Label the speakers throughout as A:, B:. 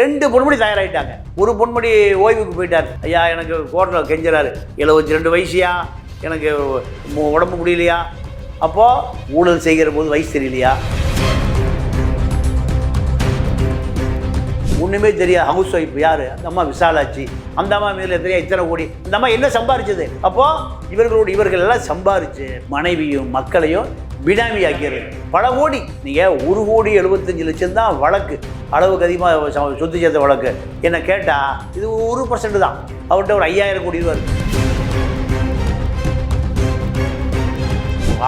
A: ரெண்டு பொன்முடி தயாராகிட்டாங்க ஒரு பொன்முடி ஓய்வுக்கு போயிட்டார். ஐயா எனக்கு கோர்ட்டில் கெஞ்சுறாரு. எழுபத்தி ரெண்டு வயசியா? எனக்கு உடம்பு முடியலையா? அப்போது ஊழல் செய்கிற போது வயசு தெரியலையா? ஒன்றுமே தெரியாது. ஹவுஸ் ஒய்ஃப் யார்? அந்த அம்மா விசாலாச்சு அந்த அம்மா மேலே தெரியா இத்தனை கோடி. அந்த அம்மா என்ன சம்பாரிச்சது? அப்போது இவர்களோடு இவர்கள் எல்லாம் சம்பாரிச்சு மனைவியும் மக்களையும் பினாமி ஆக்கியர்கள் பல கோடி நீங்கள் ஒரு கோடி எழுபத்தஞ்சு லட்சம் தான் வழக்கு. அளவுக்கு அதிகமாக சொத்து சேர்த்த வழக்கு. என்னை கேட்டால் இது ஒரு பர்சன்ட் தான். அவர்கிட்ட ஒரு ஐயாயிரம் கோடி ரூபா இருக்கு.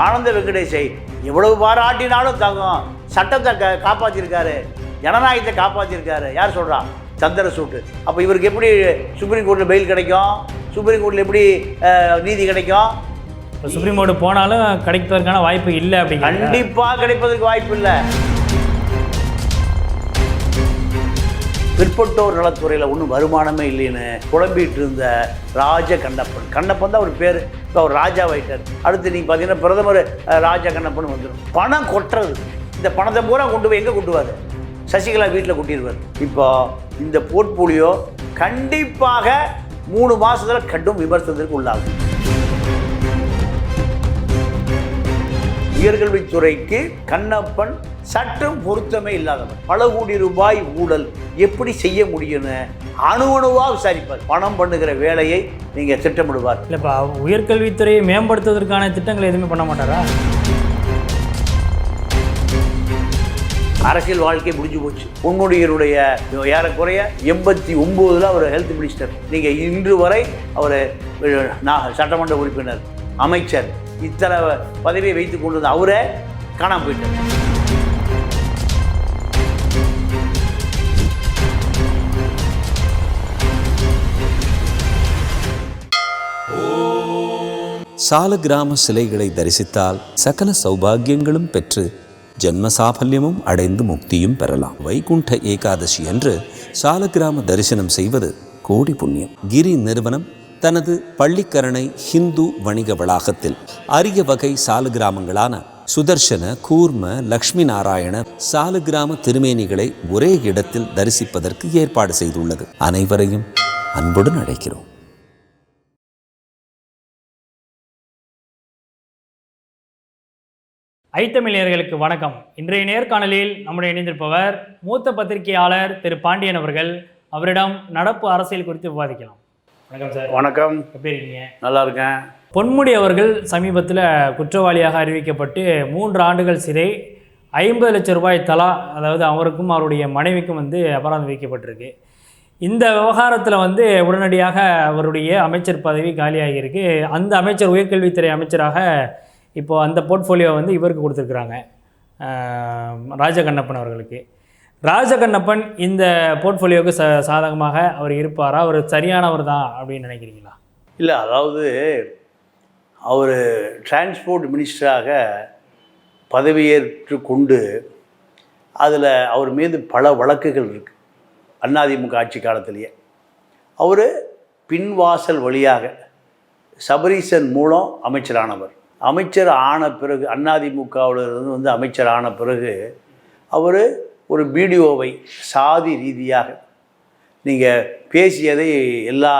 A: ஆனந்த வெங்கடேஷை எவ்வளவு பாராட்டினாலும் தங்கம் சட்டத்தை க காப்பாற்றிருக்காரு ஜனநாயகத்தை காப்பாற்றிருக்காரு யார் சொல்கிறா சந்திரசூட்டு அப்போ இவருக்கு எப்படி சுப்ரீம் கோர்ட்டில் பெயில் கிடைக்கும்? சுப்ரீம் கோர்ட்டில் எப்படி நீதி கிடைக்கும்?
B: சுப்ரீம் கோர்ட்டு போனாலும் கிடைப்பதற்கான வாய்ப்பு இல்லை அப்படி
A: கண்டிப்பாக கிடைப்பதற்கு வாய்ப்பு இல்லை. பிற்பட்டோர் நலத்துறையில் ஒன்றும் வருமானமே இல்லைன்னு குழம்பிட்டு இருந்த ராஜ கண்ணப்பன். கண்ணப்பன் தான் அவர் பேர். இப்போ அவர் ராஜாவாயிட்டார் அடுத்து நீங்கள் பார்த்தீங்கன்னா பிரதமர் ராஜா கண்ணப்பன் வந்துடும் பணம் கொட்டுறது. இந்த பணத்தை பூரா கொண்டு போய் எங்கே கொண்டுவார் சசிகலா வீட்டில் கொட்டிடுவார் இப்போ இந்த போர்ட்போலியோ கண்டிப்பாக மூணு மாதத்தில் கடும் விமர்சனத்திற்கு உள்ளாகும். உயர்கல்வித்துறைக்கு கண்ணப்பன் சற்றும் பொருத்தமே இல்லாதவன். பல கோடி ரூபாய் ஊழல் எப்படி செய்ய முடியும்னு அணு அணுவா விசாரிப்பார். பணம் பண்ணுகிற வேலையை நீங்க திட்டமிடுவார்.
B: இல்லைப்பா உயர்கல்வித்துறையை மேம்படுத்துவதற்கான திட்டங்கள் எதுவுமே பண்ண மாட்டாரா?
A: அரசியல் வாழ்க்கை முடிஞ்சு போச்சு. பொன்முடியருடைய ஏறக்குறைய எண்பத்தி ஒம்போதில் அவர் ஹெல்த் மினிஸ்டர் நீங்கள் இன்று வரை அவர் சட்டமன்ற உறுப்பினர் அமைச்சர் இத்தனை பதவியை வைத்து கொண்டு வந்த அவரே காணாம போயிட்டார்.
C: சாலக்கிராம சிலைகளை தரிசித்தால் சகல சௌபாகியங்களும் பெற்று ஜென்ம சாபல்யமும் அடைந்து முக்தியும் பெறலாம். வைகுண்ட ஏகாதசி அன்று சாலக்கிராம தரிசனம் செய்வது கோடி புண்ணியம். கிரி நிறுவனம் தனது பள்ளிக்கரணை ஹிந்து வணிக வளாகத்தில் அரிய வகை சாலு கிராமங்களான சுதர்சன கூர்ம லக்ஷ்மி நாராயண சாலு கிராம திருமேனிகளை ஒரே இடத்தில் தரிசிப்பதற்கு ஏற்பாடு செய்துள்ளது. அனைவரையும் அன்புடன் அழைக்கிறோம்.
B: ஐத்தமிழர்களுக்கு வணக்கம். இன்றைய நேர்காணலில் நம்முடைய இணைந்திருப்பவர் மூத்த பத்திரிகையாளர் திரு பாண்டியன் அவர்கள். அவரிடம் நடப்பு அரசியல் குறித்து விவாதிக்கலாம். வணக்கம் சார்.
A: வணக்கம்.
B: எப்படி இருக்கீங்க?
A: நல்லா இருக்கேன்.
B: பொன்முடி அவர்கள் சமீபத்தில் குற்றவாளியாக அறிவிக்கப்பட்டு மூன்று ஆண்டுகள் சிறை ஐம்பது லட்சம் ரூபாய் தலா அதாவது அவருக்கும் அவருடைய மனைவிக்கும் வந்து அபராதம் விதிக்கப்பட்டிருக்கு. இந்த விவகாரத்தில் வந்து உடனடியாக அவருடைய அமைச்சர் பதவி காலியாகியிருக்கு. அந்த அமைச்சர் உயர்கல்வித்துறை அமைச்சராக இப்போ அந்த போர்ட்ஃபோலியோ வந்து இவருக்கு கொடுத்துருக்குறாங்க. ராஜகண்ணப்பன் அவர்களுக்கு. ராஜகண்ணப்பன் இந்த போர்ட்ஃபோலியோவுக்கு ச சாதகமாக அவர் இருப்பாரா? அவர் சரியானவர் தான் அப்படின்னு நினைக்கிறீங்களா?
A: இல்லை அதாவது அவர் டிரான்ஸ்போர்ட் மினிஸ்டராக பதவியேற்று கொண்டு அதில் அவர் மீது பல வழக்குகள் இருக்குது அண்ணாதிமுக ஆட்சி காலத்திலேயே. அவர் பின்வாசல் வழியாக சபரீசன் மூலம் அமைச்சரானவர். அமைச்சர் ஆன பிறகு அதிமுகவில் இருந்து வந்து அமைச்சர் ஆன பிறகு அவர் ஒரு பிடிஓவை சாதி ரீதியாக நீங்கள் பேசியதை எல்லா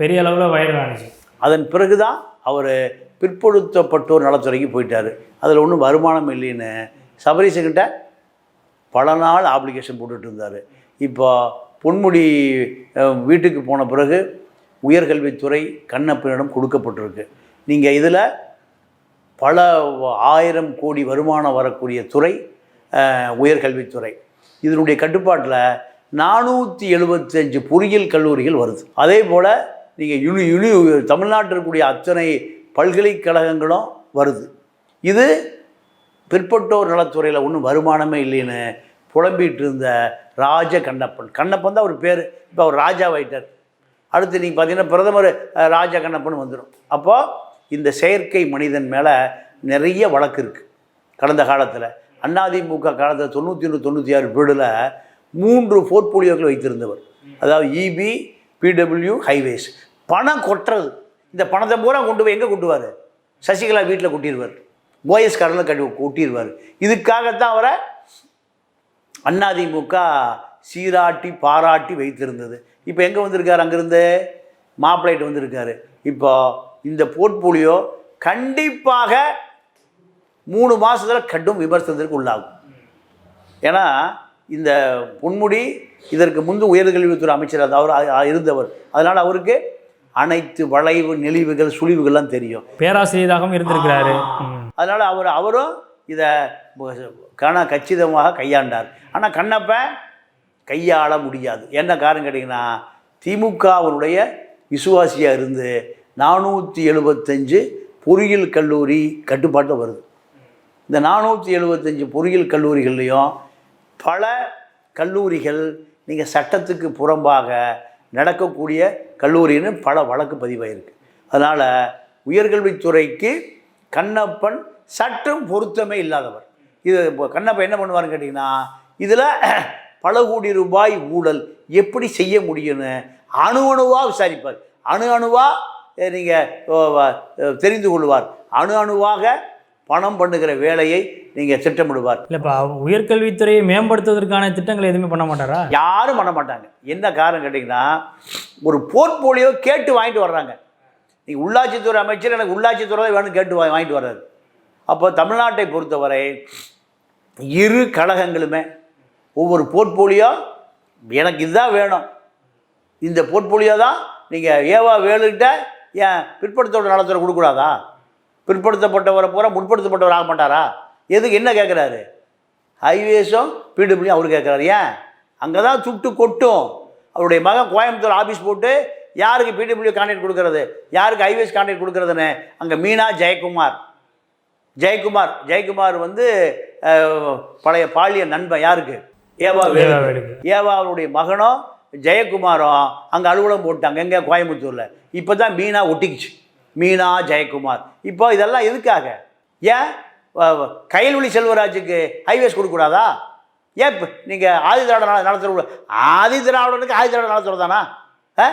B: பெரிய அளவில் ஆனிச்சு
A: அதன் பிறகு தான் அவர் பிற்படுத்தப்பட்டோர் நலத்துறைக்கு போயிட்டார். அதில் ஒன்றும் வருமானம் இல்லைன்னு சபரீசன்கிட்ட பல நாள் ஆப்ளிகேஷன் போட்டுட்டு இருந்தார். இப்போ பொன்முடி வீட்டுக்கு போன பிறகு உயர்கல்வித்துறை கண்ணப்பனிடம் கொடுக்கப்பட்டிருக்கு. நீங்கள் இதில் பல ஆயிரம் கோடி வருமானம் வரக்கூடிய துறை உயர்கல்வித்துறை. இதனுடைய கட்டுப்பாட்டில் நானூற்றி எழுபத்தஞ்சு பொறியியல் கல்லூரிகள் வருது. அதே போல் நீங்கள் யுனி யுனி தமிழ்நாட்டில் இருக்கக்கூடிய அத்தனை பல்கலைக்கழகங்களும் வருது. இது பிற்பட்டோர் நலத்துறையில் ஒன்றும் வருமானமே இல்லைன்னு புலம்பிட்டு இருந்த ராஜ கண்ணப்பன் கண்ணப்பன் தான் அவர் பேர். இப்போ அவர் ராஜா வைட்டர் அடுத்து நீங்கள் பார்த்தீங்கன்னா பிரதமர் ராஜா கண்ணப்பன் வந்துடும் அப்போது இந்த செயற்கை மனிதன் மேலே நிறைய வழக்கு இருக்குது கடந்த காலத்தில். அதிமுக காலத்தில் தொண்ணூற்றி ஒன்று தொண்ணூற்றி ஆறு பீரியடில் மூன்று போர்ட்போலியோக்கள் வைத்திருந்தவர். அதாவது இபி பிடபிள்யூ ஹைவேஸ் பணம் கொட்டுறது. இந்த பணத்தை பூரா கொண்டு போய் எங்கே கொண்டுவார் சசிகலா வீட்டில் கொட்டிடுவார் ஓஎஸ் கடலில் கட்டி கொட்டிடுவார் இதுக்காகத்தான் அவரை அதிமுக சீராட்டி பாராட்டி வைத்திருந்தது. இப்போ எங்கே வந்திருக்கார்? அங்கேருந்து மாப்பிள்ளைட்டு வந்திருக்காரு. இப்போ இந்த போர்ட்போலியோ கண்டிப்பாக மூணு மாதத்தில் கடும் விமர்சனத்திற்கு உள்ளாகும். ஏன்னா இந்த பொன்முடி இதற்கு முன்பு உயர்கல்வித்துறை அமைச்சர் அவர் இருந்தவர். அதனால் அவருக்கு அனைத்து வளைவு நெளிவுகள் சுழிவுகள்லாம் தெரியும்.
B: பேராசிரியராகவும் இருந்திருக்கிறாரு.
A: அதனால் அவர் அவரும் இதை கன கச்சிதமாக கையாண்டார். ஆனால் கண்ணப்பன் கையாள முடியாது. என்ன காரணம் கேட்டிங்கன்னா திமுகவினுடைய விசுவாசியாக இருந்து நானூற்றி எழுபத்தஞ்சு பொறியியல் கல்லூரி கட்டுப்பாட்டில் வருது. இந்த நானூற்றி எழுபத்தஞ்சு பொறியியல் கல்லூரிகள்லேயும் பல கல்லூரிகள் நீங்கள் சட்டத்துக்கு புறம்பாக நடக்கக்கூடிய கல்லூரின்னு பல வழக்கு பதிவாயிருக்கு. அதனால் உயர்கல்வித்துறைக்கு கண்ணப்பன் சற்றும் பொருத்தமே இல்லாதவர். இது இப்போ கண்ணப்பன் என்ன பண்ணுவாருன்னு கேட்டிங்கன்னா இதில் பல கோடி ரூபாய் ஊழல் எப்படி செய்ய முடியும்னு அணு அணுவாக விசாரிப்பார். அணு அணுவாக நீங்கள் தெரிந்து கொள்வார். அணு அணுவாக பணம் பண்ணுகிற வேலையை நீங்கள் திட்டமிடுவார்.
B: இல்லைப்பா உயர்கல்வித்துறையை மேம்படுத்துவதற்கான திட்டங்கள் எதுவுமே பண்ண மாட்டாரா?
A: யாரும் பண்ண மாட்டாங்க. என்ன காரணம் கேட்டிங்கன்னா ஒரு போர்ட்போலியோ கேட்டு வாங்கிட்டு வர்றாங்க. நீங்கள் உள்ளாட்சித்துறை அமைச்சர் எனக்கு உள்ளாட்சித்துறை வேணும் கேட்டு வா- வாங்கிட்டு வர்றாரு. அப்போ தமிழ்நாட்டை பொறுத்தவரை இரு கழகங்களுமே ஒவ்வொரு போர்ட்போலியோ எனக்கு இதுதான் வேணும். இந்த போர்ட்போலியோ தான் நீங்கள் ஏவா வேலுகிட்ட ஏன் பிற்படுத்தப்பட்ட நலத்துறை கொடுக்கூடாதா பிற்படுத்தப்பட்டவரை பூரா முற்படுத்தப்பட்டவர் ஆக மாட்டாரா? எதுக்கு என்ன கேட்குறாரு ஹைவேஸும் பிடபிள்யூ அவர் கேட்குறாரு ஏன்? அங்கே தான் சுட்டு கொட்டும். அவருடைய மகன் கோயம்புத்தூர் ஆஃபீஸ் போட்டு யாருக்கு பிடபிள்யூ கான்ட்ராக்ட் கொடுக்கறது? யாருக்கு ஹைவேஸ் கான்ட்ராக்ட் கொடுக்கறதுன்னு? அங்கே மீனா ஜெயக்குமார். ஜெயக்குமார். ஜெயக்குமார் வந்து பழைய பாலிய நண்பன். யாருக்கு? ஏவா.
B: ஏவா
A: அவருடைய மகனும் ஜெயக்குமாரும் அங்கே அலுவலகம் போட்டாங்க எங்கே? கோயம்புத்தூரில். இப்போ தான் மீனா ஒட்டிக்கிச்சு. மீனா ஜெயக்குமார். இப்போ இதெல்லாம் எதுக்காக? ஏன்? வ- செல்வராஜுக்கு ஹைவேஸ் கொடுக்கக்கூடாதா? ஏன் இப்போ நீங்கள் ஆதி திராவிட நல நலத்துறை ஆதி திராவிடனுக்கு ஆதி திராவிட நலத்துறை தானா? ஆ?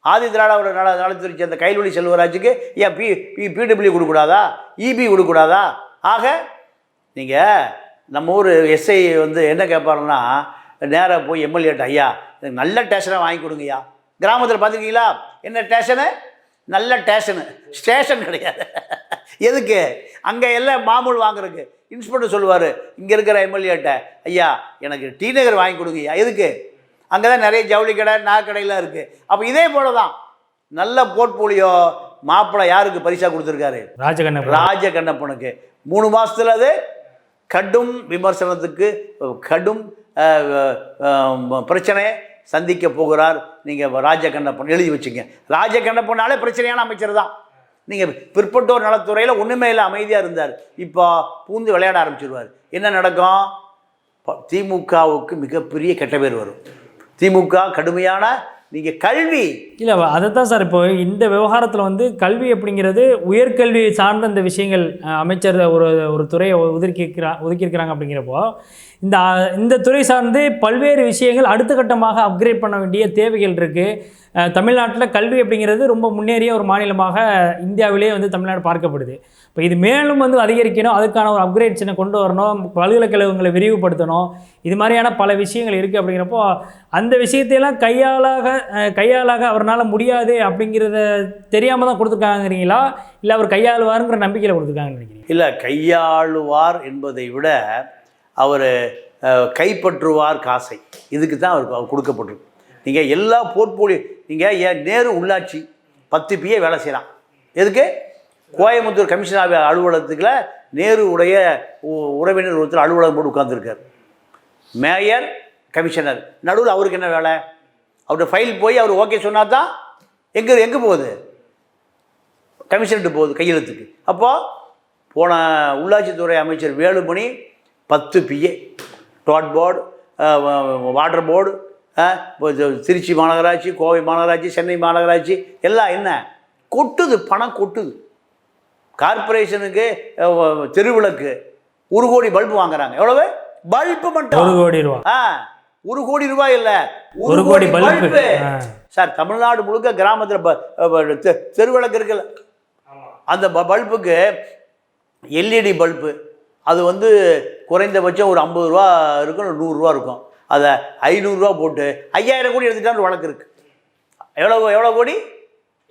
A: ஆதி திராவிட நல நலத்துறை சேர்ந்த கைல்வழி செல்வராஜுக்கு ஏன் பி பி பிடபிள்யூ கொடுக்கக்கூடாதா? இபி கொடுக்கக்கூடாதா? ஆக நீங்கள் நம்ம ஊர் எஸ்ஐ வந்து என்ன கேட்பாருன்னா நேராக போய் எம்எல்ஏட்ட ஐயா எனக்கு நல்ல டேஷனாக வாங்கி கொடுங்கய்யா. கிராமத்தில் பார்த்துருக்கீங்களா? என்ன ஸ்டேஷனு நல்ல ஸ்டேஷனு ஸ்டேஷன் கிடையாது. எதுக்கு? அங்கே எல்லாம் மாமூல் வாங்குறதுக்கு. இன்ஸ்பெக்டர் சொல்லுவார் இங்கே இருக்கிற எம்எல்ஏட்ட ஐயா எனக்கு டி நகர் வாங்கி கொடுங்கய்யா. எதுக்கு? அங்கே தான் நிறைய ஜவுளி கடை நாக்கடையெல்லாம் இருக்குது அப்போ இதே போல தான் நல்ல போர்ட்போலியோ மாப்பிள்ளை யாருக்கு பரிசாக கொடுத்துருக்காரு?
B: ராஜகண்ணப்பன்
A: ராஜ கண்ணப்பனுக்கு மூணு மாசத்துல அது கடும் விமர்சனத்துக்கு கடும் பிரச்சனையை சந்திக்க போகிறார். நீங்கள் ராஜகண்ணப்பன் எழுதி வச்சுங்க. ராஜகண்ணப்பனாலே பிரச்சனையான அமைச்சர் தான். நீங்கள் பிற்பட்டோர் நலத்துறையில் ஒன்றுமே இல்லை அமைதியாக இருந்தார். இப்போ பூந்து விளையாட ஆரம்பிச்சிருவார். என்ன நடக்கும்? திமுகவுக்கு மிகப்பெரிய கெட்ட பேர் வரும். திமுக கடுமையான நீங்கள் கல்வி.
B: இல்லை அதை தான் சார் இப்போ இந்த விவகாரத்தில் வந்து கல்வி அப்படிங்கிறது உயர்கல்வி சார்ந்த இந்த விஷயங்கள் அமைச்சர் ஒரு ஒரு துறையை ஒதுக்கிக்கிறா ஒதுக்கியிருக்கிறாங்க அப்படிங்கிறப்போ இந்த இந்த துறை சார்ந்து பல்வேறு விஷயங்கள் அடுத்த கட்டமாக அப்கிரேட் பண்ண வேண்டிய தேவைகள் இருக்குது தமிழ்நாட்டில் கல்வி அப்படிங்கிறது ரொம்ப முன்னேறிய ஒரு மாநிலமாக இந்தியாவிலேயே வந்து தமிழ்நாடு பார்க்கப்படுது. இப்போ இது மேலும் வந்து அதிகரிக்கணும் அதுக்கான ஒரு அப்கிரேட்ஸனை கொண்டு வரணும் பல்கலைக்கழகங்களை விரிவுபடுத்தணும் இது மாதிரியான பல விஷயங்கள் இருக்குது அப்படிங்கிறப்போ அந்த விஷயத்தையெல்லாம் கையாளாக கையாளாக அவரால் முடியாது அப்படிங்கிறத தெரியாமல் தான் கொடுத்துருக்காங்கிறீங்களா? இல்லை அவர் கையாளுவாருங்கிற நம்பிக்கையில் கொடுத்துருக்காங்க நினைக்கிறீங்க?
A: இல்லை கையாளுவார் என்பதை விட அவர் கைப்பற்றுவார் காசை. இதுக்கு தான் அவருக்கு அவர் கொடுக்கப்பட்டிருக்கு. நீங்கள் எல்லா போர்ட்போலியோ நீங்கள் என் நேரு உள்ளாட்சி பத்து பிஏ வேலை செய்யலாம் எதுக்கு? கோயம்புத்தூர் கமிஷனர் அலுவலகத்துக்குள்ள நேரு உடைய உ- உறவினர் ஒருத்தர் அலுவலகம் போட்டு உட்காந்துருக்கார் மேயர் கமிஷனர். நடுவில் அவருக்கு என்ன வேலை? அவருடைய ஃபைல் போய் அவர் ஓகே சொன்னால் தான் எங்கே எங்கே போகுது? கமிஷன்ட்டு போகுது கையெழுத்துக்கு. அப்போது போன உள்ளாட்சித்துறை அமைச்சர் வேலுமணி பத்து PA dot board water board Trichy மாநகராட்சி கோவை மாநகராட்சி சென்னை மாநகராட்சி எல்லாம் என்ன? கொட்டுது பணம் கொட்டுது. கார்ப்பரேஷனுக்கு அஹ், தெருவிளக்கு ஒரு கோடி பல்பு வாங்குறாங்க. எவ்வளவு? பல்பு
B: ஒரு
A: மட்டும்
B: கோடி ரூபா.
A: ஆ ஒரு கோடி ரூபாய் இல்ல.
B: ஒரு கோடி பல்பு.
A: சார் தமிழ்நாடு முழுக்க கிராமத்தில் தெருவிளக்கு இருக்குல்ல. அந்த ப- பல்புக்கு எல்இடி பல்பு அது வந்து குறைந்தபட்சம் ஒரு ஐம்பது ரூபா இருக்கும் நூறுரூவா இருக்கும். அதை ஐநூறுரூவா போட்டு ஐயாயிரம் கோடி எடுத்துட்டான்னு ஒரு வழக்கு இருக்குது எவ்வளோ எவ்வளோ கோடி?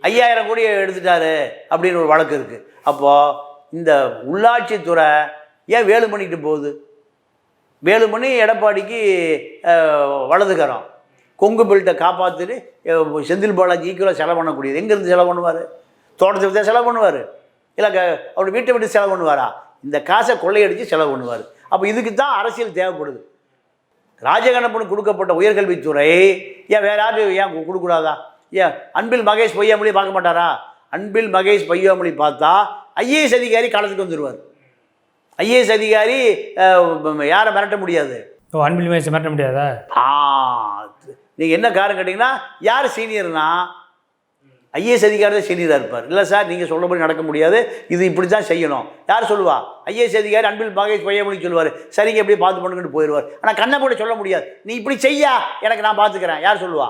A: ஐயாயிரம் கோடி எடுத்துட்டாரு அப்படின்னு ஒரு வழக்கு இருக்குது அப்போது இந்த உள்ளாட்சித்துறை ஏன் வேலுமணிக்கிட்டு போகுது? வேலுமணி எடப்பாடிக்கு வலதுகரம் கொங்கு பெல்ட்டை காப்பாற்றிட்டு செந்தில் பாலாஜி ஈக்குவலாக செலவு பண்ணக்கூடியது. எங்கேருந்து செலவு பண்ணுவார்? தோட்டத்தை விட்டு செலவு பண்ணுவார். இல்லை க அவர் வீட்டை விட்டு செலவு பண்ணுவாரா? இந்த காசை கொள்ளையடித்து செலவு பண்ணுவார். அப்போ இதுக்கு தான் அரசியல் தேவைப்படுது. ராஜகண்ணப்பனுக்கு கொடுக்கப்பட்ட உயர்கல்வித்துறை ஏன் வேற யாரும் ஏன் கு- கொடுக்கக்கூடாதா? ஏன் அன்பில் மகேஷ் பொய்யாமொழி பார்க்க மாட்டாரா? அன்பில் மகேஷ் பொய்யாமொழி பார்த்தா ஐஏஎஸ் அதிகாரி காலத்துக்கு வந்துடுவார் ஐஏஎஸ் அதிகாரி யாரை மிரட்ட முடியாது.
B: ஓ அன்பில் மேட்ச் மாற்ற முடியாதா?
A: ஆ நீங்கள் என்ன காரணம் கேட்டிங்கன்னா யார் சீனியர்னா ஐஏஎஸ் அதிகாரி தான் சீனியராக இருப்பார். இல்லை சார் நீங்கள் சொல்லும்படி நடக்க முடியாது. இது இப்படி தான் செய்யணும். யார் சொல்லுவா? ஐஏஎஸ் அதிகாரி அன்பில் மகேஷ் பொய்யமொழி சொல்லுவார். சரிங்க எப்படி பார்த்து பண்ணுங்கன்னு போயிடுவார். ஆனால் கண்ணை கூட சொல்ல முடியாது. நீ இப்படி செய்யா? எனக்கு நான் பார்த்துக்கிறேன். யார் சொல்லுவா?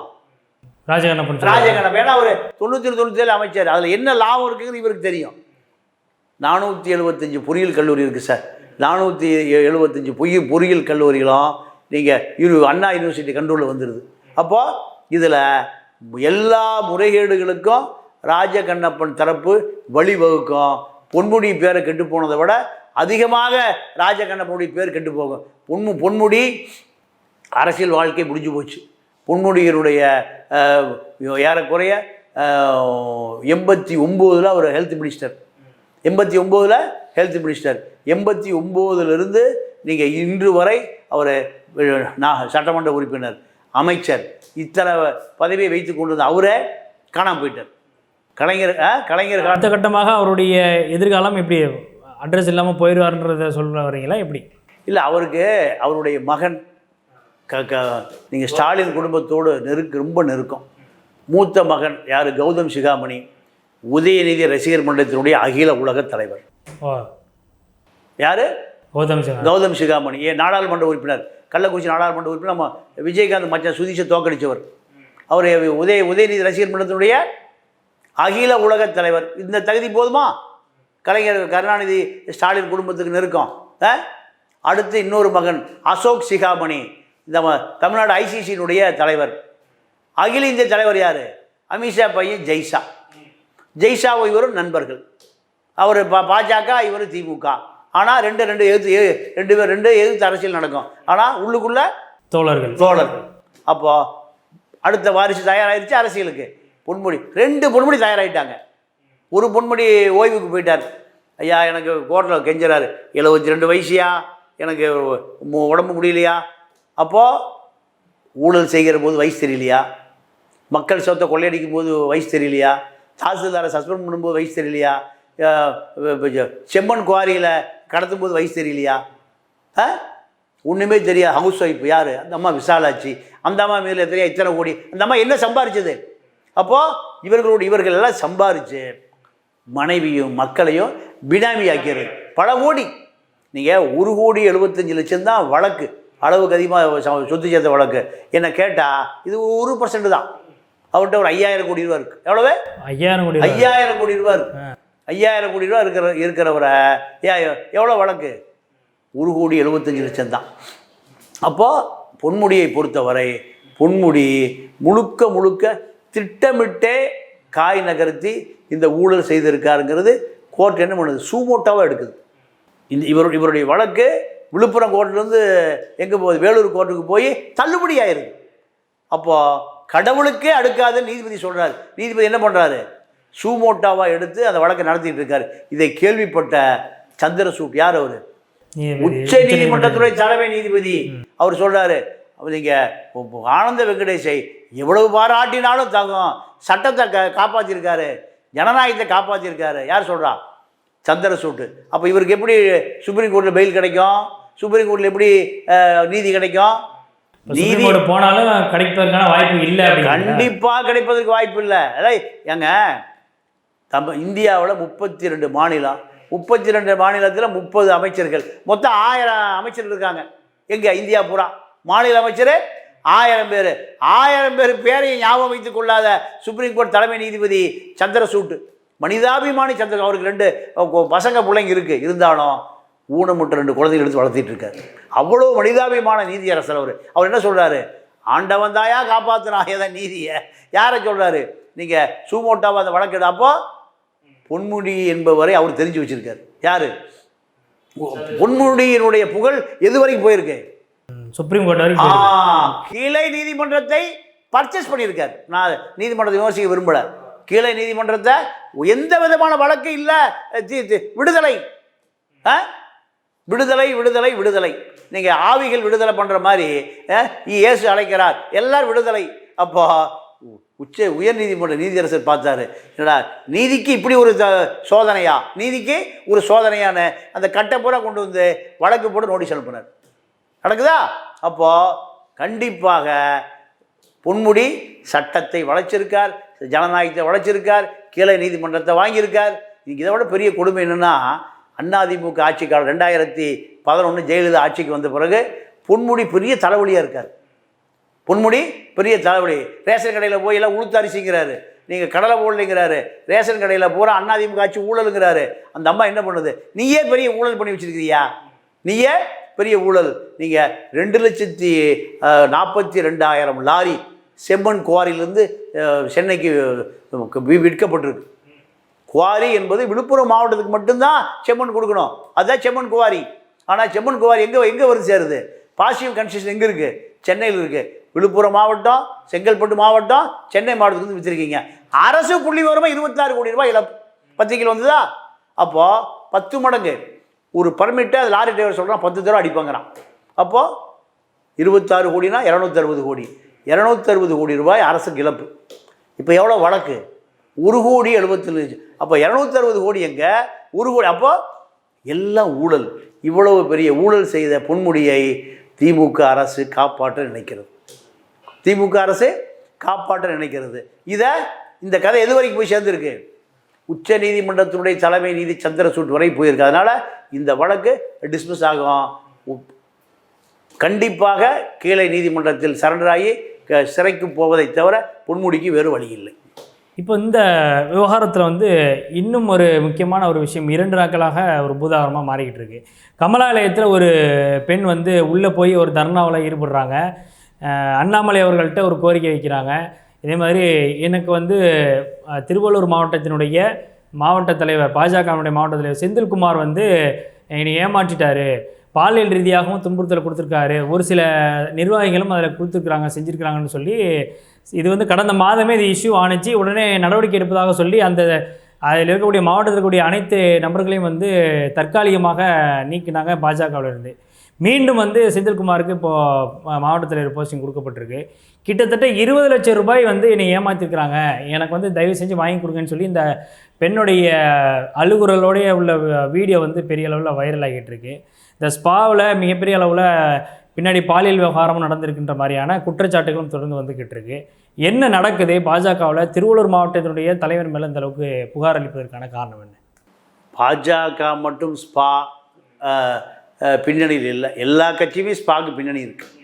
B: ராஜகண்ணப்பன் சொல்லுவாரு.
A: ராஜகண்ணப்ப ஏன்னா ஒரு தொண்ணூற்றி தொண்ணூற்றி ஏழு அமைச்சர். அதில் என்ன லாபம் இருக்குங்கிறது இவருக்கு தெரியும். நானூற்றி எழுபத்தஞ்சு பொறியியல் கல்லூரி இருக்குது சார். நானூற்றி எழுபத்தஞ்சு பொய் பொறியியல் கல்லூரிகளும் நீங்கள் அண்ணா யூனிவர்சிட்டி கண்ட்ரோலில் வந்துடுது அப்போது இதில் எல்லா முறைகேடுகளுக்கும் ராஜகண்ணப்பன் தரப்பு வழிவகுக்கும். பொன்முடி பேரை கெட்டு போனதை விட அதிகமாக ராஜகண்ணப்பனுடைய பேர் கெட்டு போகும். பொன்மு பொன்முடி அரசியல் வாழ்க்கை முடிஞ்சு போச்சு. பொன்முடியருடைய ஏறக்குறைய எண்பத்தி ஒம்போதில் அவர் ஹெல்த் மினிஸ்டர் எண்பத்தி ஒம்போதில் ஹெல்த் மினிஸ்டர் எண்பத்தி ஒம்போதுலேருந்து நீங்கள் இன்று வரை அவர் நான் சட்டமன்ற உறுப்பினர் அமைச்சர் இத்தனை பதவியை வைத்து கொண்டு வந்த அவரே காணாமல் போயிட்டார். கலைஞர் கலைஞர்
B: அடுத்த கட்டமாக அவருடைய எதிர்காலம் எப்படி அட்ரஸ் இல்லாமல் போயிடுவார்ன்றத சொல்ல வரீங்களா? எப்படி?
A: இல்லை அவருக்கு அவருடைய மகன் க க நீங்கள் ஸ்டாலின் குடும்பத்தோடு நெருக்க ரொம்ப நெருக்கம். மூத்த மகன் யார்? கௌதம் சிகாமணி உதயநிதி ரசிகர் மன்றத்தினுடைய அகில உலக தலைவர். யார்?
B: கௌதம்
A: கௌதம் சிகாமணி ஏ நாடாளுமன்ற உறுப்பினர். கள்ளக்குறிச்சி நாடாளுமன்ற உறுப்பினர் நம்ம விஜயகாந்த் மச்சான் சுதீஷை தோக்கடிச்சவர் அவர் உதய உதயநிதி ரசிகர் மன்றத்தினுடைய அகில உலக தலைவர். இந்த தகுதி போதுமா? கலைஞர் கருணாநிதி ஸ்டாலின் குடும்பத்துக்கு நெருக்கம். ஆ? அடுத்து இன்னொரு மகன் அசோக் சிகாமணி. இந்த தமிழ்நாடு ஐசிசியினுடைய தலைவர். அகில இந்திய தலைவர் யார்? அமித்ஷா பையன் ஜெய்ஷா. ஜெய்ஷா இவரும் நண்பர்கள். அவர் பா பாஜக இவர் திமுக. ஆனால் ரெண்டு ரெண்டு எதிர்த்து எ- ரெண்டு பேர் ரெண்டு எதிர்த்து அரசியல் நடக்கும். ஆனால் உள்ளுக்குள்ள
B: தோழர்கள்.
A: தோழர் அப்போ அடுத்த வாரிசு தயாராகிருச்சு அரசியலுக்கு. பொன்முடி ரெண்டு பொன்முடி தயாராகிட்டாங்க ஒரு பொன்முடி ஓய்வுக்கு போயிட்டார். ஐயா எனக்கு கோர்ட்டில் கெஞ்சுறாரு. எழுபத்தி ரெண்டு வயசியா? எனக்கு உடம்பு முடியலையா? அப்போது ஊழல் செய்கிற போது வயசு தெரியலையா? மக்கள் சொத்தை கொள்ளையடிக்கும் போது வயசு தெரியலையா? தாசில்தாரை சஸ்பெண்ட் பண்ணும்போது வயசு தெரியலையா? செம்மண் குவாரியில் கடத்தும் போது வயசு தெரியலையா? ஆ? ஒன்றுமே தெரியாது. ஹவுஸ் ஒய்ஃப் யார்? அந்த அம்மா விசாலாச்சு அந்த அம்மா மேலே தெரியா இத்தனை கோடி. அந்த அம்மா என்ன சம்பாரிச்சது? அப்போது இவர்களோடு இவர்கள் எல்லாம் சம்பாரிச்சு மனைவியும் மக்களையும் பினாமி ஆக்கிறது பல கோடி. நீங்கள் ஒரு கோடி எழுபத்தஞ்சு லட்சம் தான் வழக்கு. அளவுக்கு அதிகமாக சொத்து சேர்த்த வழக்கு. என்ன கேட்டால் இது ஒரு பர்சன்ட் தான். அவர்கிட்ட ஒரு ஐயாயிரம் கோடி ரூபா இருக்குது எவ்வளவு?
B: ஐயாயிரம் கோடி.
A: ஐயாயிரம் கோடி ரூபா இருக்கு. ஐயாயிரம் கோடி ரூபா இருக்கிற இருக்கிறவரை ஏன் எவ்வளோ வழக்கு? ஒரு கோடி எழுபத்தஞ்சு லட்சம் தான். அப்போது பொன்முடியை பொறுத்தவரை பொன்முடி முழுக்க முழுக்க திட்டமிட்டே காய் நகர்த்தி இந்த ஊழல் செய்திருக்காருங்கிறது கோர்ட் என்ன பண்ணுது? சூமோட்டாவாக எடுக்குது. இந்த இவர் இவருடைய வழக்கு விழுப்புரம் கோர்ட்லேருந்து எங்கே போகுது வேலூர் கோர்ட்டுக்கு போய் தள்ளுபடி ஆயிருக்கு அப்போது கடவுளுக்கே அடுக்காத நீதிபதி சொல்கிறார் நீதிபதி என்ன பண்ணுறாரு சூமோட்டாவா எடுத்து அந்த வழக்கை நடத்திட்டு இருக்காரு இதை கேள்விப்பட்ட சந்திரசூட் யார் அவரு? உச்ச நீதிமன்றத்துறை தலைமை நீதிபதி. அவர் சொல்றாரு அவர் நீங்க உ- ஆனந்த வெங்கடேஷை எவ்வளவு பாராட்டினாலும் தகும் சட்டத்தை கா காப்பாற்றிருக்காரு ஜனநாயகத்தை காப்பாற்றிருக்காரு யார் சொல்றா? சந்திரசூட்டு அப்போ இவருக்கு எப்படி சுப்ரீம் கோர்ட்டில் பெயில் கிடைக்கும்? சுப்ரீம் கோர்ட்டில் எப்படி நீதி கிடைக்கும்?
B: கோர்ட் போனாலும் கிடைப்பதற்கான வாய்ப்பு இல்லை?
A: கண்டிப்பாக கிடைப்பதற்கு வாய்ப்பு இல்லை. ஏங்க தம் இந்தியாவில் முப்பத்தி ரெண்டு மாநிலம். முப்பத்தி ரெண்டு மாநிலத்தில் முப்பது அமைச்சர்கள். மொத்தம் ஆயிரம் அமைச்சர்கள் இருக்காங்க. எங்கே? இந்தியா பூரா. மாநில அமைச்சர் ஆயிரம் பேர். ஆயிரம் பேர் பேரையும் ஞாபகம் வைத்துக் கொள்ளாத சுப்ரீம் கோர்ட் தலைமை நீதிபதி சந்திரசூட்டு மனிதாபிமானி சந்திர அவருக்கு ரெண்டு பசங்க பிள்ளைங்க இருக்குது இருந்தாலும் ஊனமுட்டு ரெண்டு குழந்தைகள் எடுத்து வளர்த்திட்டு இருக்கார். அவ்வளோ மனிதாபிமான நீதியரசர் அவர். அவர் என்ன சொல்கிறாரு ஆண்டவன் தாயா காப்பாத்துறான். ஏதா நீதியை? யாரை சொல்கிறாரு நீங்கள் சூமோட்டாவை அந்த வழக்கு அப்போ பொன்முடி என்பவரை அவர் தெரிஞ்சு வச்சிருக்காரு. யாரு? பொன்முடியினுடைய புகழ் எது வரைக்கும் போயிருக்கு?
B: Supreme court.
A: கீழே நீதிமன்றத்தை பர்ச்சேஸ் பண்ணியிருக்கார். நான் நீதிமன்றத்தை விமர்சிக்க விரும்பல. கீழே நீதிமன்றத்தை எந்த விதமான வழக்கு இல்லை விடுதலை? விடுதலை விடுதலை விடுதலை. நீங்கள் ஆவிகள் விடுதலை பண்ணுற மாதிரி இயேசு அழைக்கிறார். எல்லாரும் விடுதலை. அப்போ உச்ச உயர் நீதிமன்ற நீதியரசர் பார்த்தாரு. என்னடா நீதிக்கு இப்படி ஒரு சோதனையா? நீதிக்கு ஒரு சோதனையான அந்த கட்டை பூரா கொண்டு வந்து வழக்கு போட்டு நோட்டீஸ் அனுப்புனார். நடக்குதா? அப்போ கண்டிப்பாக பொன்முடி சட்டத்தை வளைச்சிருக்கார் ஜனநாயகத்தை வளைச்சிருக்கார் கீழே நீதிமன்றத்தை வாங்கியிருக்கார். இன்னைக்கு இதை விட பெரிய கொடுமை என்னென்னா அதிமுக ஆட்சி காலம் ரெண்டாயிரத்தி பதினொன்று ஜெயலலிதா ஆட்சிக்கு வந்த பிறகு பொன்முடி பெரிய தலைவலியாக இருக்கார். பொன்முடி பெரிய தலைவலி ரேஷன் கடையில் போய் எல்லாம் உளுத்தரிசிங்கிறாரு நீங்கள் கடலை போடலைங்கிறாரு. ரேஷன் கடையில் பூரா அண்ணாதிமுக ஆட்சி ஊழலுங்கிறாரு. அந்த அம்மா என்ன பண்ணுது? நீயே பெரிய ஊழல் பண்ணி வச்சிருக்கிறியா? நீயே பெரிய ஊழல். நீங்கள் ரெண்டு லட்சத்தி நாற்பத்தி ரெண்டாயிரம் லாரி செம்மண் குவாரியிலேருந்து சென்னைக்கு விற்கப்பட்டிருக்கு. குவாரி என்பது விழுப்புரம் மாவட்டத்துக்கு மட்டும்தான் செம்மண் கொடுக்கணும். அதுதான் செம்மண் குவாரி. ஆனால் செம்மண் குவாரி எங்கே எங்கே வந்து சேருது? பாசிட்டிவ் கன்ஸ்ட்ரக்ஷன் எங்கே இருக்குது சென்னையில் இருக்குது விழுப்புரம் மாவட்டம் செங்கல்பட்டு மாவட்டம் சென்னை மாவட்டத்துக்கு வச்சுருக்கீங்க விற்றுருக்கீங்க அரசு புள்ளி விவரமாக இருபத்தாறு கோடி ரூபாய் இழப்பு. பத்திரிக்கையில் வந்ததா? அப்போது பத்து மடங்கு. ஒரு பர்மிட்டை அது லாரி டிரைவர் சொல்கிறான் பத்து தடவை அடிப்பாங்கிறான். அப்போது இருபத்தாறு கோடினா இரநூத்தி அறுபது கோடி. இரநூத்தி அறுபது கோடி ரூபாய் அரசுக்கு இழப்பு. இப்போ எவ்வளோ வழக்கு? ஒரு கோடி எழுபத்தி லட்சம். அப்போ இரநூத்தி அறுபது கோடி எங்கே? ஒரு கோடி. அப்போது எல்லாம் ஊழல். இவ்வளவு பெரிய ஊழல் செய்த பொன்முடியை திமுக அரசு காப்பாற்ற நினைக்கிறது. திமுக அரசு காப்பாற்ற நினைக்கிறது. இதை இந்த கதை எது வரைக்கும் போய் சேர்ந்துருக்கு? உச்ச நீதிமன்றத்தினுடைய தலைமை நீதி சந்திரசூட் வரை போயிருக்கு. அதனால் இந்த வழக்கு டிஸ்மிஸ் ஆகும். கண்டிப்பாக கீழே நீதிமன்றத்தில் சரண்டராகி க- சிறைக்கு போவதை தவிர பொன்முடிக்கு வேறு வழி இல்லை.
B: இப்போ இந்த விவகாரத்தில் வந்து இன்னும் ஒரு முக்கியமான ஒரு விஷயம் இரண்டு நாட்களாக ஒரு பூதாகரமாக மாறிக்கிட்டு இருக்கு. கமலாலயத்தில் ஒரு பெண் வந்து உள்ளே போய் ஒரு தர்ணாவில் ஈடுபடுறாங்க. அண்ணாமலை அவர்கள்ட்ட ஒரு கோரிக்கை வைக்கிறாங்க. இதே மாதிரி எனக்கு வந்து திருவள்ளூர் மாவட்டத்தினுடைய மாவட்ட தலைவர் பாஜகவினுடைய மாவட்ட தலைவர் செந்தில்குமார் வந்து என்னை ஏமாற்றிட்டாரு. பாலியல் ரீதியாகவும் துன்புறுத்தல் கொடுத்துருக்காரு. ஒரு சில நிர்வாகிகளும் அதில் கொடுத்துருக்குறாங்க செஞ்சுருக்கிறாங்கன்னு சொல்லி இது வந்து கடந்த மாதமே இது இஷ்யூ ஆணுச்சு. உடனே நடவடிக்கை எடுப்பதாக சொல்லி அந்த அதில் இருக்கக்கூடிய மாவட்டத்தில் இருக்கக்கூடிய அனைத்து நபர்களையும் வந்து தற்காலிகமாக நீக்கினாங்க பாஜகவில் இருந்து மீண்டும் வந்து செந்தில்குமாருக்கு இப்போது மாவட்ட தலைவர் போஸ்டிங் கொடுக்கப்பட்டிருக்கு. கிட்டத்தட்ட இருபது லட்சம் ரூபாய் வந்து என்னை ஏமாற்றிருக்கிறாங்க எனக்கு வந்து தயவு செஞ்சு வாங்கி கொடுங்கன்னு சொல்லி இந்த பெண்ணுடைய அழுகுறலோடைய உள்ள வீடியோ வந்து பெரிய அளவில் வைரல் ஆகிட்டு இருக்கு இந்த ஸ்பாவில் மிகப்பெரிய அளவில் பின்னாடி பாலியல் விவகாரமும் நடந்திருக்கின்ற மாதிரியான குற்றச்சாட்டுகளும் தொடர்ந்து வந்துக்கிட்டு இருக்கு என்ன நடக்குது? பாஜகவில் திருவள்ளூர் மாவட்டத்தினுடைய தலைவர் மேலே இந்த அளவுக்கு புகார் அளிப்பதற்கான காரணம் என்ன?
A: பாஜக மட்டும் ஸ்பா பின்னணியில் இல்லை. எல்லா கட்சியுமே ஸ்பாக்கு பின்னணி இருக்குது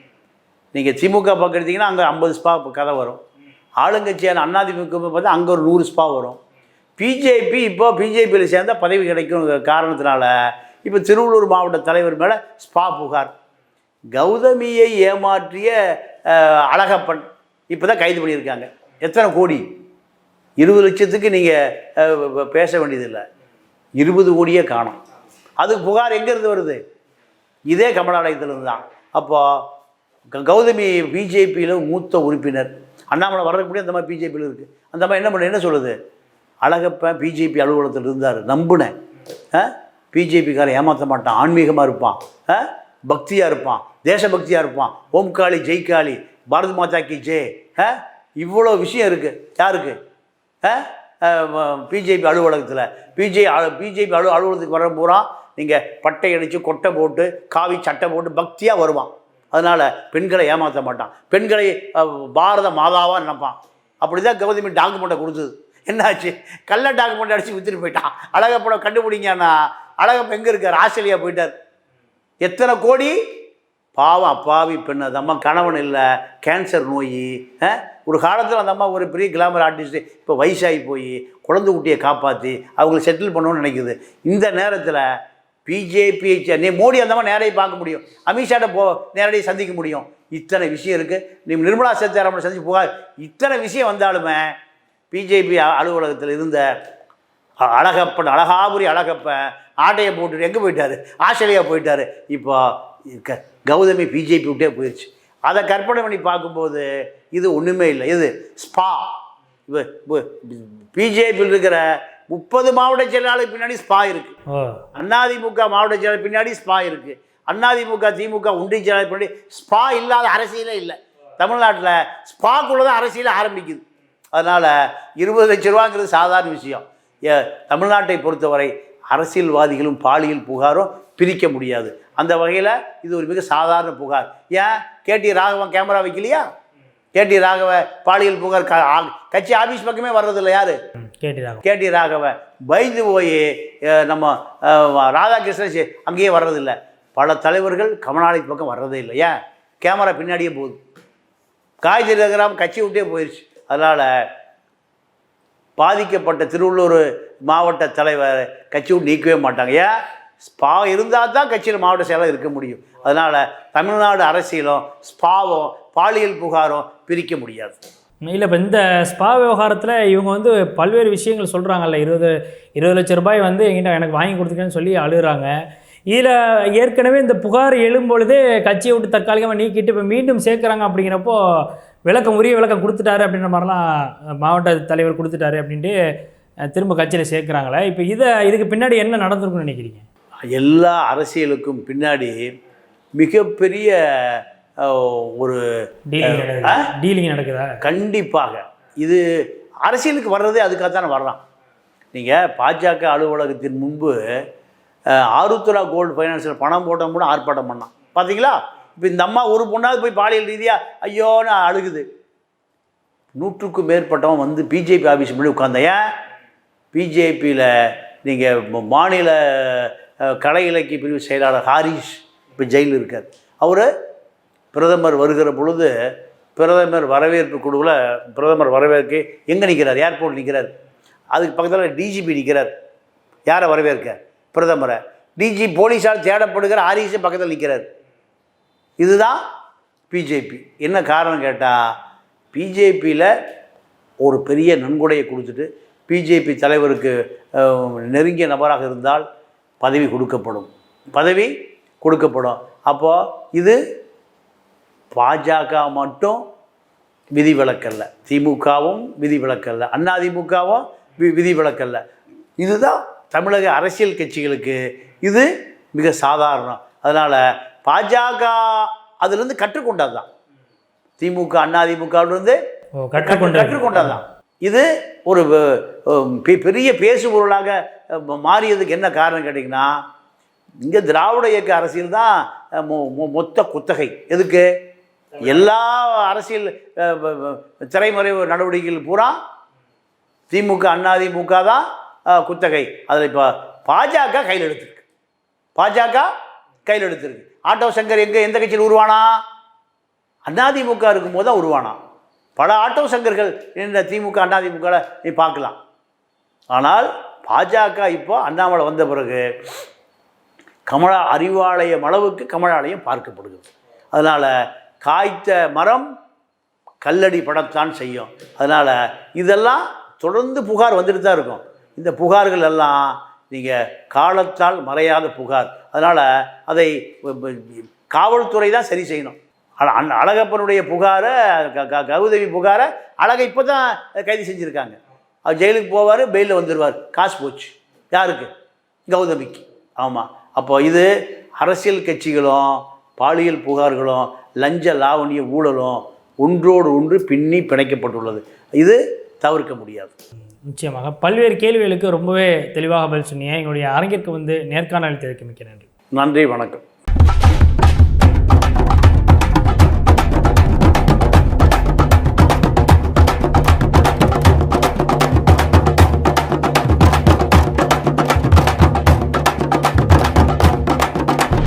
A: நீங்கள் திமுக பக்கம் எடுத்தீங்கன்னா அங்கே ஐம்பது ஸ்பா கதை வரும். ஆளுங்கட்சியான அதிமுக பார்த்தா அங்கே ஒரு நூறு ஸ்பா வரும். பிஜேபி இப்போ பிஜேபியில் சேர்ந்தா பதவி கிடைக்கும் காரணத்தினால இப்போ திருவள்ளூர் மாவட்ட தலைவர் மேலே ஸ்பா புகார். கௌதமியை ஏமாற்றிய அழகப்பன் இப்போ தான் கைது பண்ணியிருக்காங்க. எத்தனை கோடி? இருபது லட்சத்துக்கு நீங்கள் பேச வேண்டியதில்லை. இருபது கோடியே காணும். அதுக்கு புகார் எங்கேருந்து வருது? இதே கமலாலயத்திலிருந்து தான் அப்போது கௌதமி பிஜேபியில் மூத்த உறுப்பினர். அண்ணாமலை வர்றதுக்கு முன்னாடி அந்த மாதிரி பிஜேபியில் இருக்குது அந்த மாதிரி என்ன பண்ண என்ன சொல்லுது? அழகப்பன் பிஜேபி அலுவலகத்தில் இருந்தார். நம்புனேன். பிஜேபிக்காரன் ஏமாற்ற மாட்டான். ஆன்மீகமாக இருப்பான். பக்தியாக இருப்பான். தேசபக்தியாக இருப்பான். ஓம்காளி ஜெய்காளி பாரத் மாதா கி ஜே ஆ? இவ்வளோ விஷயம் இருக்குது யாருக்கு? பிஜேபி அலுவலகத்தில். பிஜே பிஜேபி அலு அலுவலகத்துக்கு வர பூரா நீங்கள் பட்டை அடித்து கொட்டை போட்டு காவி சட்டை போட்டு பக்தியாக வருவான். அதனால் பெண்களை ஏமாற்ற மாட்டான். பெண்களை பாரத மாதாவாக நினைப்பான். அப்படி தான் கௌதமி டாக்குமெண்ட்டை கொடுத்தது. என்னாச்சு? கள்ள டாக்குமெண்ட் அடித்து வித்துட்டு போயிட்டான். அழகப்படம் கண்டுபிடிங்கன்னா அழகப்ப எங்கே இருக்கார்? ஆஸ்திரேலியா போயிட்டார். எத்தனை கோடி? பாவம் அப்பாவி பெண் அந்த அம்மா கணவன் இல்லை. கேன்சர் நோய். ஒரு காலத்தில் அந்த அம்மா ஒரு பெரிய கிளாமர் ஆர்டிஸ்ட்டு இப்போ வயசாகி போய் குழந்தை குட்டியை காப்பாற்றி அவங்கள செட்டில் பண்ணணும்னு நினைக்குது. இந்த நேரத்தில் பிஜேபி நீ மோடி அந்த மாதிரி நேரடியாக பார்க்க முடியும். அமித்ஷாட்ட போ நேரடியாக சந்திக்க முடியும். இத்தனை விஷயம் இருக்குது நீ நிர்மலா சீதாராமன் சந்திச்சு போக. இத்தனை விஷயம் வந்தாலுமே பிஜேபி அலுவலகத்தில் இருந்த அழகப்பன் அழகாபுரி அழகப்பன் ஆட்டையை போட்டுட்டு எங்கே போயிட்டார்? ஆஸ்திரேலியா போயிட்டார். இப்போ க- கௌதமி பிஜேபி விட்டே போயிடுச்சு அதை கற்பனை பண்ணி பார்க்கும்போது இது ஒன்றுமே இல்லை. இது ஸ்பா. பிஜேபியில் இருக்கிற முப்பது மாவட்ட செயலாளருக்கு பின்னாடி ஸ்பா இருக்குது
B: ஓ
A: அதிமுக மாவட்ட செயலர் பின்னாடி ஸ்பா இருக்கு. அதிமுக திமுக ஒன்றிய செயலர் பின்னாடி ஸ்பா இல்லாத அரசியலே இல்லை. தமிழ்நாட்டில் ஸ்பாக்குள்ள தான் அரசியல் ஆரம்பிக்குது. அதனால் இருபது லட்ச ரூபாங்கிறது சாதாரண விஷயம். ஏ தமிழ்நாட்டை பொறுத்தவரை அரசியல்வாதிகளும் பாலியல் புகாரும் பிரிக்க முடியாது. அந்த வகையில் இது ஒரு மிக சாதாரண புகார். ஏன்? கேடி ராகவன் கேமரா வைக்கலையா? கேடி ராகவ பாலியல் புகார் கட்சி ஆஃபீஸ் பக்கமே வர்றதில்லை யாரு? கேடி ராகவன் பயந்து போய் நம்ம ராதாகிருஷ்ணன் அங்கேயே வர்றதில்லை. பல தலைவர்கள் கமலாலய பக்கம் வர்றதே இல்லை. ஏன்? கேமரா பின்னாடியே போகுது. காய்கறி ரகராம் கட்சி விட்டே போயிடுச்சு அதனால் பாதிக்கப்பட்ட திருவள்ளூர் மாவட்ட தலைவர் கட்சி விட்டு நீக்கவே மாட்டாங்க. ஏன்? ஸ்பா இருந்தால் தான் கட்சியில் மாவட்ட செயலாளர் இருக்க முடியும். அதனால் தமிழ்நாடு அரசியலும் ஸ்பாவும் பாலியல் புகாரும் பிரிக்க முடியாது.
B: இல்லை இப்போ இந்த ஸ்பா விவகாரத்தில் இவங்க வந்து பல்வேறு விஷயங்கள் சொல்கிறாங்கல்ல இருபது இருபது லட்ச ரூபாய் வந்து என்கிட்ட எனக்கு வாங்கி கொடுத்துக்கன்னு சொல்லி அழுகுறாங்க. இதில் ஏற்கனவே இந்த புகார் எழும்பொழுதே கட்சியை விட்டு தற்காலிகமாக நீக்கிட்டு இப்போ மீண்டும் சேர்க்குறாங்க அப்படிங்கிறப்போ விளக்கம் உரிய விளக்கம் கொடுத்துட்டாரு அப்படின்ற மாதிரிலாம் மாவட்ட தலைவர் கொடுத்துட்டாரு அப்படின்ட்டு திரும்ப கட்சியில் சேர்க்குறாங்களே. இப்போ இதை இதுக்கு பின்னாடி என்ன நடந்திருக்குன்னு நினைக்கிறீங்க?
A: எல்லா அரசியலுக்கும் பின்னாடி மிகப்பெரிய ஒரு
B: டீலிங் நடக்குதா?
A: கண்டிப்பாக. இது அரசியலுக்கு வர்றதே அதுக்காக தானே வர்றான் நீங்கள் பாஜக அலுவலகத்தின் முன்பு ஆருத்ரா கோல்டு ஃபைனான்ஸில் பணம் போட்டவன் கூட ஆர்ப்பாட்டம் பண்ணான். பார்த்தீங்களா இப்போ இந்த அம்மா ஒரு பொண்ணாவது போய் பாலியல் ரீதியாக ஐயோன்னு அழுகுது. நூற்றுக்கும் மேற்பட்டவன் வந்து பிஜேபி ஆஃபீஸ் முன்னாடி உட்காந்த ஏன்? பிஜேபியில் நீங்கள் மாநில கலை இலக்கிய பிரிவு செயலாளர் ஹாரிஷ் இப்போ ஜெயிலில் இருக்கார். அவர் பிரதமர் வருகிற பொழுது பிரதமர் வரவேற்பு குழுவில் பிரதமர் வரவேற்க எங்கே நிற்கிறார் ஏர்போர்ட் நிற்கிறார் அதுக்கு பக்கத்தில் டிஜிபி நிற்கிறார் யாரை வரவேற்க? பிரதமரை. டிஜி போலீஸால் தேடப்படுகிற ஹாரிஸும் பக்கத்தில் நிற்கிறார் இதுதான் பிஜேபி என்ன காரணம் கேட்டால் பிஜேபியில் ஒரு பெரிய நன்கொடையை கொடுத்துட்டு பிஜேபி தலைவருக்கு நெருங்கிய நபராக இருந்தால் பதவி கொடுக்கப்படும். பதவி கொடுக்கப்படும். அப்போது இது பாஜக மட்டும் விதிவிலக்கல்ல. திமுகவும் விதிவிலக்கல்ல. அதிமுகவும் வி விதிவிலக்கல்ல. இதுதான் தமிழக அரசியல் கட்சிகளுக்கு இது மிக சாதாரணம். அதனால் பாஜக அதிலிருந்து கற்றுக்கொண்டது தான் திமுக அதிமுகவிலிருந்து
B: கற்றுக்கொண்டு
A: கற்றுக்கொண்டதான் இது ஒரு பெரிய பேசுபொருளாக அஹ், மாறியதுக்கு என்ன காரணம் கேட்டிங்கன்னா இங்கே திராவிட இயக்க அரசியல் தான் மொத்த குத்தகை. எதுக்கு? எல்லா அரசியல் அஹ், திரைமறைவு நடவடிக்கைகள் பூரா திமுக அதிமுக தான் குத்தகை. அதில் இப்போ பாஜக கையில் எடுத்திருக்கு. பாஜக கையில் எடுத்திருக்கு. ஆட்டோ சங்கர் எங்கே எந்த கட்சியில் உருவானா? அதிமுக இருக்கும்போது தான் உருவானா. பல ஆட்டோ சங்கர்கள் இந்த திமுக அதிமுகவில் நீ பார்க்கலாம். ஆனால் பாஜக இப்போ அண்ணாமலை வந்த பிறகு கமலா அறிவாலயம் அளவுக்கு கமலாலயம் பார்க்கப்படுகிறது. அதனால் காய்த்த மரம் கல்லடி படத்தான் செய்யும். அதனால் இதெல்லாம் தொடர்ந்து புகார் வந்துட்டு தான் இருக்கும். இந்த புகார்கள் எல்லாம் நீங்கள் காலத்தால் மறையாத புகார். அதனால் அதை காவல்துறை தான் சரி செய்யணும். அந் அழகப்பனுடைய புகாரை க- க- கௌதமி புகாரை அழகை இப்போ தான் கைது செஞ்சுருக்காங்க. அவர் ஜெயிலுக்கு போவார் பெயிலில் வந்துடுவார் காசு போச்சு. யாருக்கு? கௌதமிக்கு. ஆமாம் அப்போ இது அரசியல் கட்சிகளும் பாலியல் புகார்களும் லஞ்ச லாவணிய ஊழலும் ஒன்றோடு ஒன்று பின்னி பிணைக்கப்பட்டுள்ளது. இது தவிர்க்க முடியாது.
B: நிச்சயமாக. பல்வேறு கேள்விகளுக்கு ரொம்பவே தெளிவாக பதில் சொன்னீங்க. எங்களுடைய அரங்கிற்கு வந்து நேர்காணல் அளித்ததற்கு மிக்க நன்றி.
A: நன்றி வணக்கம்.